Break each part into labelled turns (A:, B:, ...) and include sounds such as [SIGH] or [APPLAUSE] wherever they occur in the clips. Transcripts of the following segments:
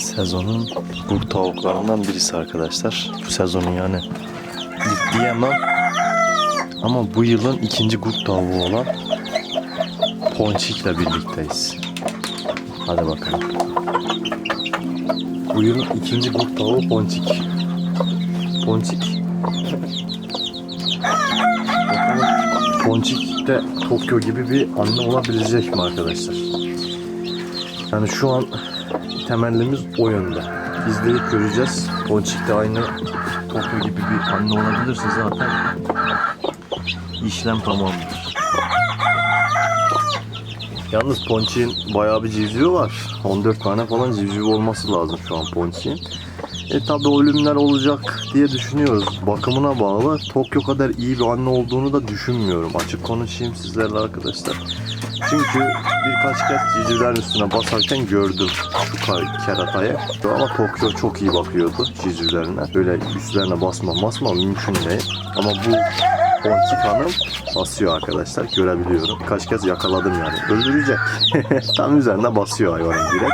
A: Sezonun bu tavuklarından birisi arkadaşlar. Bu sezonun yani diyemem. Ama bu yılın ikinci gurt tavuğu olan Ponçik'le birlikteyiz. Hadi bakalım. Bu yılın ikinci gurt tavuğu Ponçik. Ponçik. Ponçik de Tokyo gibi bir anne olabilecek mi arkadaşlar? Yani şu an temellimiz o yönde. İzleyip göreceğiz. Ponçik de aynı Tokyo gibi bir anne olabilirse zaten işlem tamamdır. Yalnız Ponçik'in bayağı bir civcivi var. 14 tane falan civcivi olması lazım şu an Ponçik'in. E tabi ölümler olacak diye düşünüyoruz. Bakımına bağlı. Tokyo kadar iyi bir anne olduğunu da düşünmüyorum. Açık konuşayım sizlerle arkadaşlar. Çünkü birkaç kez civcivlerin üstüne basarken gördüm şu keratayı. Ama Tokyo çok iyi bakıyordu civcivlerine. Böyle üstlerine basma basma mümkün değil. Ama bu Ponçik Hanım basıyor arkadaşlar görebiliyorum. Kaç kez yakaladım yani. Öldürecek. [LAUGHS] Tam üzerine basıyor hayvanın direkt.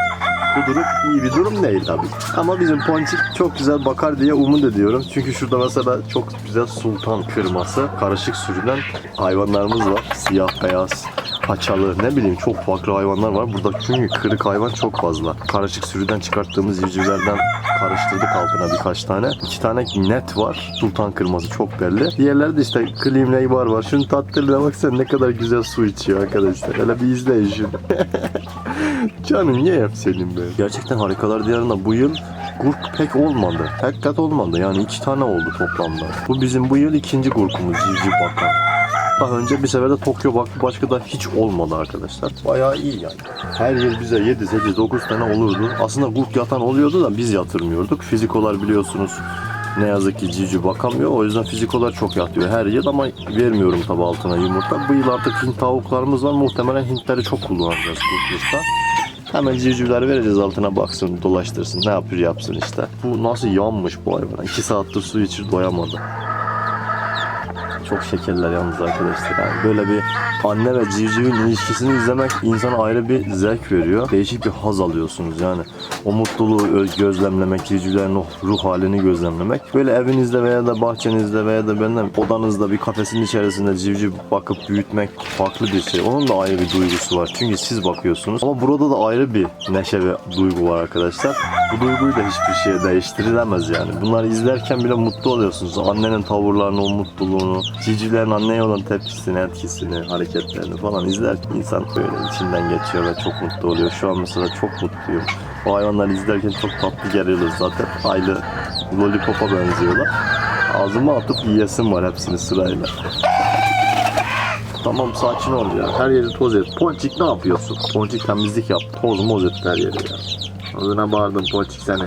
A: Bu durum iyi bir durum değil tabii. Ama bizim Ponçik çok güzel bakar diye umut ediyorum. Çünkü şurada mesela çok güzel sultan kırması, karışık sürülen hayvanlarımız var. Siyah, beyaz, paçalı ne bileyim çok farklı hayvanlar var. Burada çünkü kırık hayvan çok fazla. Karışık sürüden çıkarttığımız civcivlerden karıştırdık altına birkaç tane. İki tane net var. Sultan kırması çok belli. Diğerleri de işte Klimley var var. Şunun tatlılığına baksana ne kadar güzel su içiyor arkadaşlar. Hele bir izleyin şunu. [LAUGHS] Canım niye senin be? Gerçekten harikalar diyarında bu yıl gurk pek olmadı. Pek olmadı. Yani iki tane oldu toplamda. Bu bizim bu yıl ikinci gurkumuz civciv bakan. Daha önce bir sefer de Tokyo baktı başka da hiç olmadı arkadaşlar. Bayağı iyi yani. Her yıl bize 7, 8, 9 tane olurdu. Aslında gurk yatan oluyordu da biz yatırmıyorduk. Fizikolar biliyorsunuz ne yazık ki civciv bakamıyor. O yüzden fizikolar çok yatıyor her yıl ama vermiyorum tabi altına yumurta. Bu yıl artık Hint tavuklarımız var. Muhtemelen Hintleri çok kullanacağız kurtuluşta. Hemen civcivleri vereceğiz altına baksın, dolaştırsın. Ne yapıyor yapsın işte. Bu nasıl yanmış bu hayvana. 2 saattir su içir doyamadı. Çok şekerler yalnız arkadaşlar. Yani böyle bir anne ve civcivin ilişkisini izlemek insana ayrı bir zevk veriyor. Değişik bir haz alıyorsunuz yani. O mutluluğu öz- gözlemlemek, civcivlerin o ruh halini gözlemlemek. Böyle evinizde veya da bahçenizde veya da benden odanızda bir kafesin içerisinde civciv bakıp büyütmek farklı bir şey. Onun da ayrı bir duygusu var. Çünkü siz bakıyorsunuz. Ama burada da ayrı bir neşe ve duygu var arkadaşlar. Bu duyguyu da hiçbir şeye değiştirilemez yani. Bunları izlerken bile mutlu oluyorsunuz. Annenin tavırlarını, o mutluluğunu, civcivlerin anneye olan tepkisini, etkisini, hareketlerini falan izlerken insan böyle içinden geçiyor ve çok mutlu oluyor. Şu an mesela çok mutluyum. O hayvanları izlerken çok tatlı geliyorlar zaten. Aynı lollipop'a benziyorlar. Ağzıma atıp yiyesim var hepsini sırayla. Tamam sakin ol ya. Her yeri toz et. Ponçik ne yapıyorsun? Ponçik temizlik yap. Toz moz et her yeri ya. Ağzına bağırdım Ponçik seni.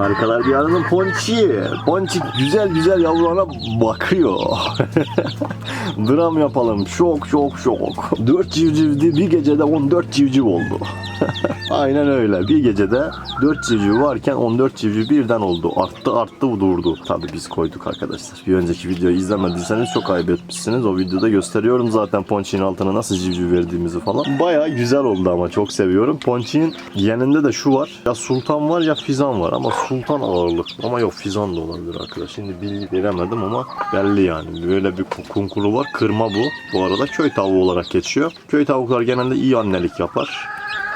A: Harikalar diyarının Ponçik. Ponçik güzel güzel yavrularına bakıyor. [LAUGHS] Dram yapalım. Şok şok şok. 4 civcivdi bir gecede 14 civciv oldu. [LAUGHS] Aynen öyle. Bir gecede 4 civciv varken 14 civciv birden oldu. Arttı arttı durdu. Tabii biz koyduk arkadaşlar. Bir önceki videoyu izlemediyseniz çok kaybetmişsiniz. O videoda gösteriyorum zaten ponçiğin altına nasıl civciv verdiğimizi falan. Baya güzel oldu ama çok seviyorum. Ponçiğin yanında da şu var. Ya sultan var ya fizan var ama sultan ağırlık. Ama yok fizan da olabilir arkadaşlar. Şimdi bilgi veremedim ama belli yani. Böyle bir kunkulu var. Kırma bu. Bu arada köy tavuğu olarak geçiyor. Köy tavuklar genelde iyi annelik yapar.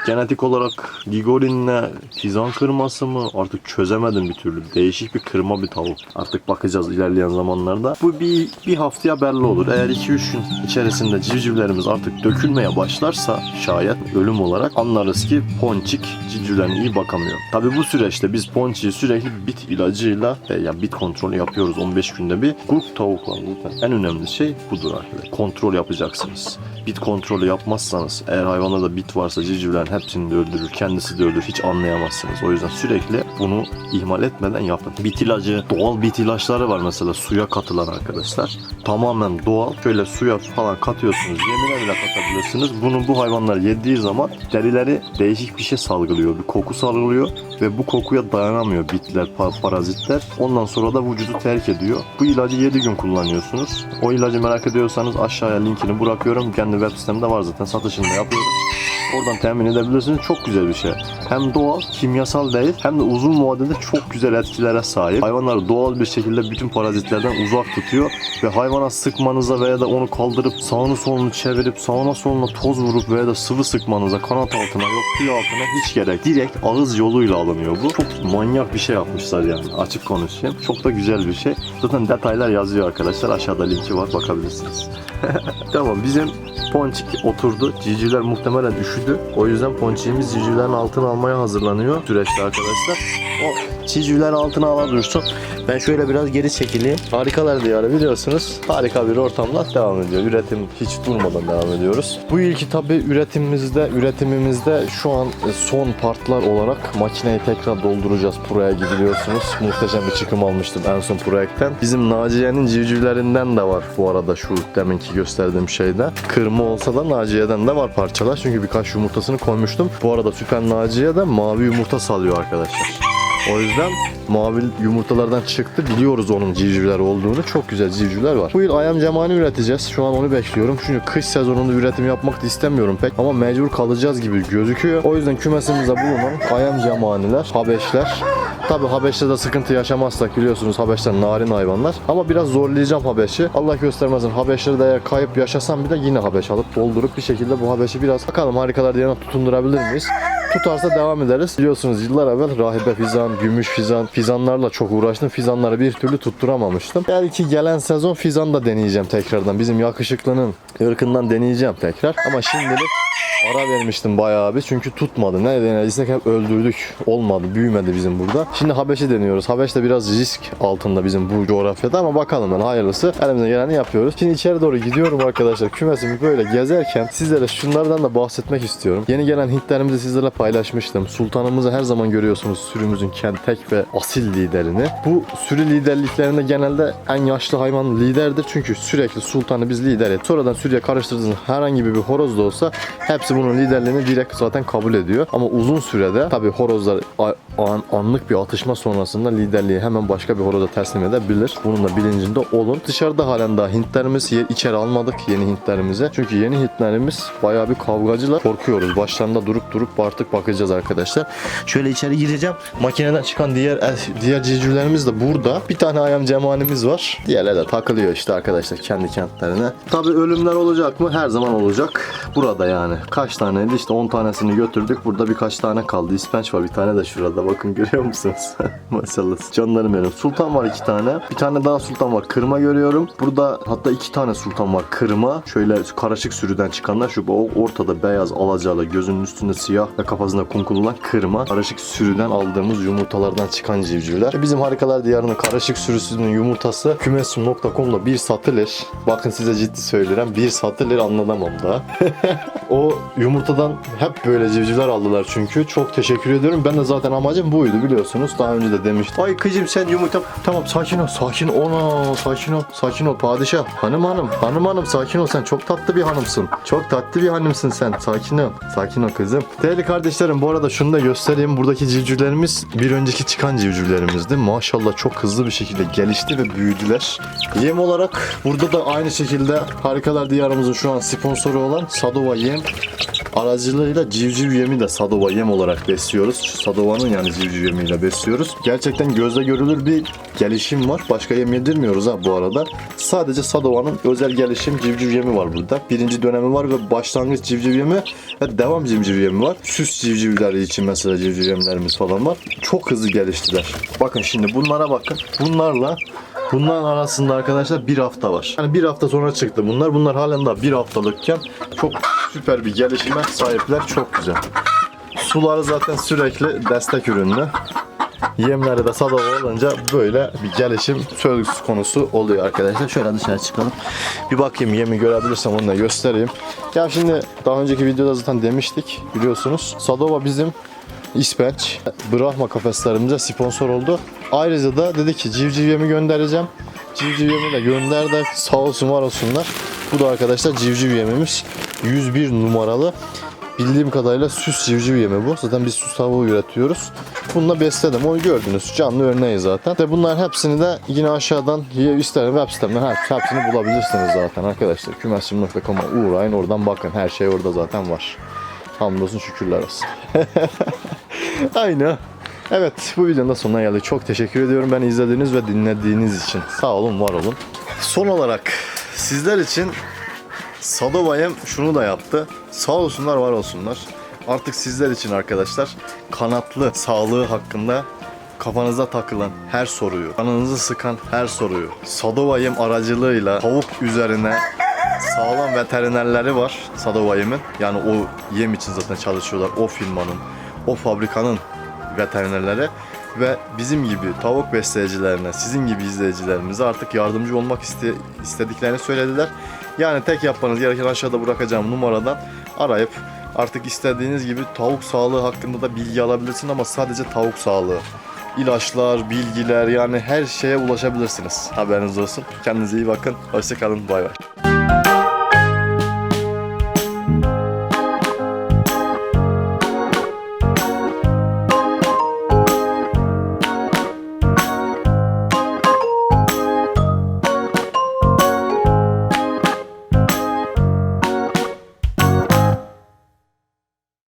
A: Genetik olarak Gigolin'le Fizan kırması mı artık çözemedim bir türlü. Değişik bir kırma bir tavuk. Artık bakacağız ilerleyen zamanlarda. Bu bir, bir haftaya belli olur. Eğer 2-3 gün içerisinde civcivlerimiz artık dökülmeye başlarsa şayet ölüm olarak anlarız ki ponçik civcivlerine iyi bakamıyor. Tabi bu süreçte biz ponçiği sürekli bit ilacıyla e, ya bit kontrolü yapıyoruz 15 günde bir. Gurk tavuklar zaten en önemli şey budur arkadaşlar. Kontrol yapacaksınız. Bit kontrolü yapmazsanız eğer hayvanlarda bit varsa civcivlerin hepsini de öldürür. Kendisi de öldürür. Hiç anlayamazsınız. O yüzden sürekli bunu ihmal etmeden yapın. Bit ilacı, doğal bit ilaçları var mesela suya katılan arkadaşlar. Tamamen doğal. Şöyle suya falan katıyorsunuz. Yemine bile katabilirsiniz. Bunu bu hayvanlar yediği zaman derileri değişik bir şey salgılıyor. Bir koku salgılıyor ve bu kokuya dayanamıyor bitler, pa- parazitler. Ondan sonra da vücudu terk ediyor. Bu ilacı 7 gün kullanıyorsunuz. O ilacı merak ediyorsanız aşağıya linkini bırakıyorum. Kendi kendi web sitemde var zaten satışını da yapıyoruz. Oradan temin edebilirsiniz. Çok güzel bir şey. Hem doğal, kimyasal değil hem de uzun vadede çok güzel etkilere sahip. Hayvanları doğal bir şekilde bütün parazitlerden uzak tutuyor ve hayvana sıkmanıza veya da onu kaldırıp sağını solunu çevirip sağına soluna toz vurup veya da sıvı sıkmanıza kanat altına yok tüy altına hiç gerek. Direkt ağız yoluyla alınıyor bu. Çok manyak bir şey yapmışlar yani açık konuşayım. Çok da güzel bir şey. Zaten detaylar yazıyor arkadaşlar. Aşağıda linki var bakabilirsiniz. [LAUGHS] tamam bizim ponçik oturdu. Civcivler muhtemelen üşüdü. O yüzden ponçiğimiz civcivlerin altına almaya hazırlanıyor süreçte arkadaşlar. O civcivler altına ala dursun. Ben şöyle biraz geri çekileyim. Harikalar diyarı biliyorsunuz. Harika bir ortamda devam ediyor. Üretim hiç durmadan devam ediyoruz. Bu ilki tabi üretimimizde, üretimimizde şu an son partlar olarak makineyi tekrar dolduracağız. Buraya gidiyorsunuz. Muhteşem bir çıkım almıştım en son projekten. Bizim Naciye'nin civcivlerinden de var bu arada şu deminki gösterdiğim şeyde. Kırma olsa da Naciye'den de var parçalar. Çünkü birkaç yumurtasını koymuştum. Bu arada Süper Naciye de mavi yumurta salıyor arkadaşlar. O yüzden mavi yumurtalardan çıktı. Biliyoruz onun civcivler olduğunu. Çok güzel civcivler var. Bu yıl ayam cemani üreteceğiz. Şu an onu bekliyorum. Çünkü kış sezonunda üretim yapmak da istemiyorum pek. Ama mecbur kalacağız gibi gözüküyor. O yüzden kümesimizde bulunan ayam cemaniler, habeşler. Tabi Habeş'te de sıkıntı yaşamazsak biliyorsunuz Habeşler narin hayvanlar. Ama biraz zorlayacağım Habeş'i. Allah göstermesin Habeşleri de eğer kayıp yaşasam bir de yine Habeş alıp doldurup bir şekilde bu Habeş'i biraz bakalım harikalar diyene tutundurabilir miyiz? Tutarsa devam ederiz. Biliyorsunuz yıllar evvel rahibe fizan, gümüş fizan, fizanlarla çok uğraştım. Fizanları bir türlü tutturamamıştım. Belki gelen sezon fizan da deneyeceğim tekrardan. Bizim yakışıklının ırkından deneyeceğim tekrar. Ama şimdilik Ara vermiştim bayağı bir çünkü tutmadı. Ne denediysek hep öldürdük. Olmadı, büyümedi bizim burada. Şimdi Habeş'i deniyoruz. Habeş de biraz risk altında bizim bu coğrafyada ama bakalım ben hayırlısı. Elimizden geleni yapıyoruz. Şimdi içeri doğru gidiyorum arkadaşlar. Kümesimi böyle gezerken sizlere şunlardan da bahsetmek istiyorum. Yeni gelen Hintlerimizi sizlerle paylaşmıştım. Sultanımızı her zaman görüyorsunuz sürümüzün kendi tek ve asil liderini. Bu sürü liderliklerinde genelde en yaşlı hayvan liderdir. Çünkü sürekli sultanı biz lider et. Sonradan sürüye karıştırdığınız herhangi bir horoz da olsa hepsi bunun liderliğini direkt zaten kabul ediyor. Ama uzun sürede tabi horozlar an- anlık bir atışma sonrasında liderliği hemen başka bir horoza teslim edebilir. Bunun da bilincinde olun. Dışarıda halen daha Hintlerimiz içeri almadık yeni Hintlerimize. Çünkü yeni Hintlerimiz bayağı bir kavgacılar. Korkuyoruz. Başlarında durup durup artık bakacağız arkadaşlar. Şöyle içeri gireceğim. Makineden çıkan diğer diğer civcivlerimiz de burada. Bir tane ayam cemanimiz var. Diğerleri de takılıyor işte arkadaşlar kendi kentlerine. Tabi ölümler olacak mı? Her zaman olacak. Burada yani. Kaç taneydi? İşte 10 tanesini götürdük. Burada birkaç tane kaldı. İspenç var bir tane de şurada. Bakın görüyor musunuz? [LAUGHS] Maşallah. Canlarım benim. Sultan var iki tane. Bir tane daha sultan var. Kırma görüyorum. Burada hatta iki tane sultan var. Kırma. Şöyle karışık sürüden çıkanlar. Şu ortada beyaz alacalı, gözünün üstünde siyah ve kafasında kumkul olan kırma. Karışık sürüden aldığımız yumurtalardan çıkan civcivler. Ve Bizim harikalar diyarının karışık sürüsünün yumurtası kümesim.com'da bir satılır. Bakın size ciddi söylüyorum. Bir satılır anlatamam daha. [LAUGHS] o yumurtadan hep böyle civcivler aldılar çünkü. Çok teşekkür ediyorum. Ben de zaten amacım buydu biliyorsunuz. Daha önce de demiştim. Ay kızım sen yumurta... Tamam sakin ol. Sakin. Ona sakin ol. Sakin ol padişah. Hanım hanım. Hanım hanım sakin ol. Sen çok tatlı bir hanımsın. Çok tatlı bir hanımsın sen. Sakin ol. Sakin ol kızım. Değerli kardeşlerim bu arada şunu da göstereyim. Buradaki civcivlerimiz bir önceki çıkan civcivlerimizdi. Maşallah çok hızlı bir şekilde gelişti ve büyüdüler. Yem olarak burada da aynı şekilde Harikalar Diyarımızın şu an sponsoru olan Sadova Yem aracılığıyla civciv yemi de Sadova yem olarak besliyoruz. Sadova'nın yani civciv yemiyle besliyoruz. Gerçekten gözle görülür bir gelişim var. Başka yem yedirmiyoruz ha bu arada. Sadece Sadova'nın özel gelişim civciv yemi var burada. Birinci dönemi var ve başlangıç civciv yemi ve devam civciv yemi var. Süs civcivleri için mesela civciv yemlerimiz falan var. Çok hızlı geliştiler. Bakın şimdi bunlara bakın. Bunlarla Bunların arasında arkadaşlar bir hafta var. Yani bir hafta sonra çıktı bunlar. Bunlar halen daha bir haftalıkken çok süper bir gelişime sahipler. Çok güzel. Suları zaten sürekli destek ürünlü. Yemleri de sadava olunca böyle bir gelişim söz konusu oluyor arkadaşlar. Şöyle dışarı çıkalım. Bir bakayım yemi görebilirsem onu da göstereyim. Ya şimdi daha önceki videoda zaten demiştik biliyorsunuz. Sadova bizim İspenç Brahma kafeslerimize sponsor oldu. Ayrıca da dedi ki civciv yemi göndereceğim. Civciv yemi de gönderdi. Sağ olsun var olsunlar. Bu da arkadaşlar civciv yemimiz. 101 numaralı bildiğim kadarıyla süs civciv yemi bu. Zaten biz süs tavuğu üretiyoruz. Bununla besledim. Onu gördünüz. Canlı örneği zaten. De bunların hepsini de yine aşağıdan ister web sitemden hep- hepsini bulabilirsiniz zaten arkadaşlar. Kümesim.com'a uğrayın oradan bakın. Her şey orada zaten var. Hamdolsun şükürler olsun. [LAUGHS] Aynı. Evet bu videonun da sonuna geldik. Çok teşekkür ediyorum beni izlediğiniz ve dinlediğiniz için. Sağ olun var olun. Son olarak sizler için Sadobayım şunu da yaptı. Sağ olsunlar var olsunlar. Artık sizler için arkadaşlar kanatlı sağlığı hakkında kafanıza takılan her soruyu, kanınızı sıkan her soruyu Sadobayım aracılığıyla tavuk üzerine sağlam veterinerleri var Sadobayım'ın. Yani o yem için zaten çalışıyorlar. O firmanın, o fabrikanın veterinerleri ve bizim gibi tavuk besleyicilerine, sizin gibi izleyicilerimize artık yardımcı olmak iste- istediklerini söylediler. Yani tek yapmanız gereken aşağıda bırakacağım numaradan arayıp artık istediğiniz gibi tavuk sağlığı hakkında da bilgi alabilirsiniz ama sadece tavuk sağlığı. İlaçlar, bilgiler yani her şeye ulaşabilirsiniz. Haberiniz olsun. Kendinize iyi bakın. Hoşçakalın. Bay bay.